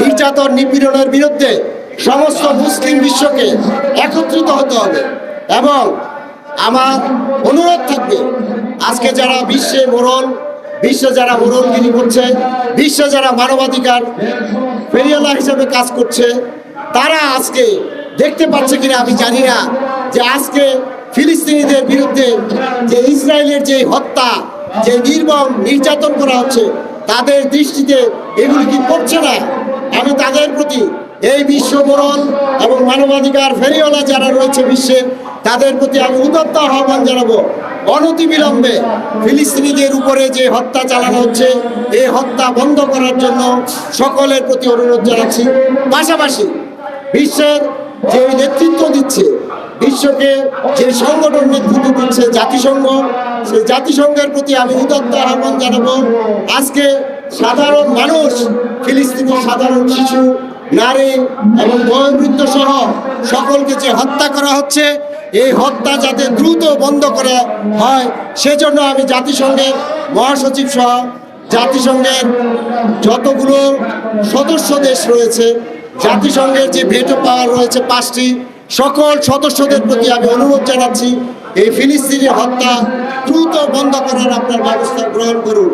নির্যাতন নিপীড়নের বিরুদ্ধে সমস্ত মুসলিম বিশ্বকে একত্রিত হতে হবে। এবং আমার অনুরোধ থাকবে, আজকে যারা বিশ্বে মোড়ল বিশ্বে যারা মোড়লগিরি করছে, বিশ্বে যারা মানবাধিকার ফেরিয়ালা হিসেবে কাজ করছে, তারা আজকে দেখতে পাচ্ছে কিনা আমি জানি না যে আজকে ফিলিস্তিনিদের বিরুদ্ধে যে ইসরায়েলের যে হত্যা, যে নির্মম নির্যাতন করা হচ্ছে তাদের দৃষ্টিতে এগুলি কি করছে না? আমি তাদের প্রতি এই বিশ্ব মরণ এবং মানবাধিকার ফেরিওয়ালা যারা রয়েছে বিশ্বে, তাদের প্রতি আমি উদত্ত আহ্বান জানাব। অনতিবিলম্বে ফিলিস্তিনিদের উপরে যে হত্যা চালানো হচ্ছে, এই হত্যা বন্ধ করার জন্য সকলের প্রতি অনুরোধ জানাচ্ছি। পাশাপাশি বিশ্বের যে নেতৃত্ব দিচ্ছে বিশ্বকে যে সংগঠন নেতৃত্ব দিচ্ছে জাতিসংঘ, সেই জাতিসংঘের প্রতি আমি উদত্ত আহ্বান জানাব। আজকে সাধারণ মানুষ ফিলিস্তিনের সাধারণ শিশু, নারী এবং বয়োবৃদ্ধ সহ সকলকে যে হত্যা করা হচ্ছে, এই হত্যা যাতে দ্রুত বন্ধ করা হয়, সেজন্য আমি জাতিসংঘের মহাসচিব সহ জাতিসংঘের যতগুলো সদস্য দেশ রয়েছে, জাতিসংঘের যে ভেটো পাওয়ার রয়েছে পাঁচটি সকল সদস্যদের প্রতি আমি অনুরোধ জানাচ্ছি, এই ফিলিস্তিনি হত্যা দ্রুত বন্ধ করার আপনার ব্যবস্থা গ্রহণ করুন।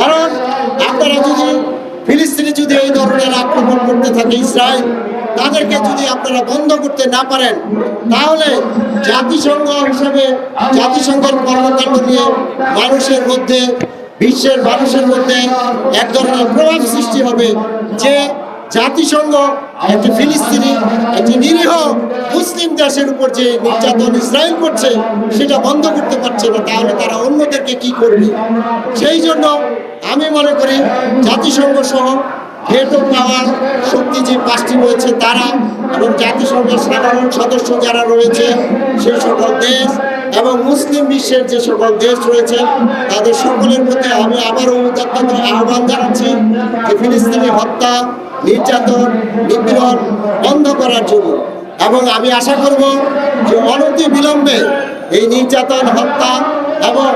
কারণ আপনারা যদি ফিলিস্তিনি যদি এই ধরনের আক্রমণ করতে থাকে ইসরায়েল, তাদেরকে যদি আপনারা বন্ধ করতে না পারেন, তাহলে জাতিসংঘ হিসেবে জাতিসংঘের কর্মকাণ্ড নিয়ে মানুষের মধ্যে, বিশ্বের মানুষের মধ্যে এক ধরনের প্রভাব সৃষ্টি হবে যে জাতিসংঘ একটি ফিলিস্তিনি, একটি নিরীহ দেশের উপর যে নির্যাতন ইসরায়েল করছে, সেটা বন্ধ করতে পারছে না। তাহলে তারা অন্যদেরকে কি করবে? সেই জন্য আমি মনে করি জাতিসংঘ সহ ভেটো পাওয়ার শক্তি যে পাঁচটি রয়েছে তারা এবং জাতিসংঘের সাধারণ সদস্য যারা রয়েছে, সে সকল দেশ এবং মুসলিম বিশ্বের যে সকল দেশ রয়েছে, তাদের সকলের প্রতি আমি আবারও উদাত্ত আহ্বান জানাচ্ছি যে ফিলিস্তিনি হত্যা, নির্যাতন, নিপীড়ন বন্ধ করার জন্য। এবং আমি আশা করব যে অনতি বিলম্বে এই নির্যাতন, হত্যা এবং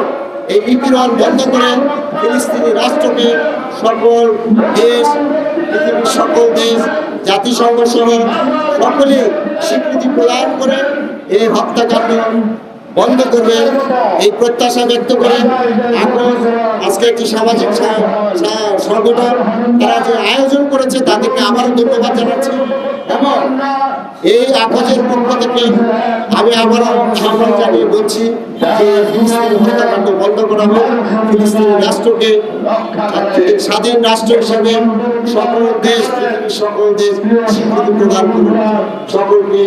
এই নিপীড়ন বন্ধ করে ফিলিস্তিনি রাষ্ট্রকে সকল দেশ, পৃথিবীর সকল দেশ, জাতিসংঘ সহ সকলে স্বীকৃতি প্রদান করে এই হত্যাকাণ্ড বন্ধ করবে এই প্রত্যাশা ব্যক্ত করে এখন আজকে একটি সামাজিক সংগঠন তারা যে আয়োজন করেছে তাদেরকে আবারও ধন্যবাদ জানাচ্ছি। এই আকাশের পক্ষ থেকে আমি আবার সম্মান জানিয়ে বলছি যে হত্যাকাণ্ড বন্ধ করা হোক, ফিলিস্তিনি রাষ্ট্রকে স্বাধীন রাষ্ট্র হিসেবে সকল দেশ সকল দেশ স্বীকৃতি প্রদান করুন সকলকে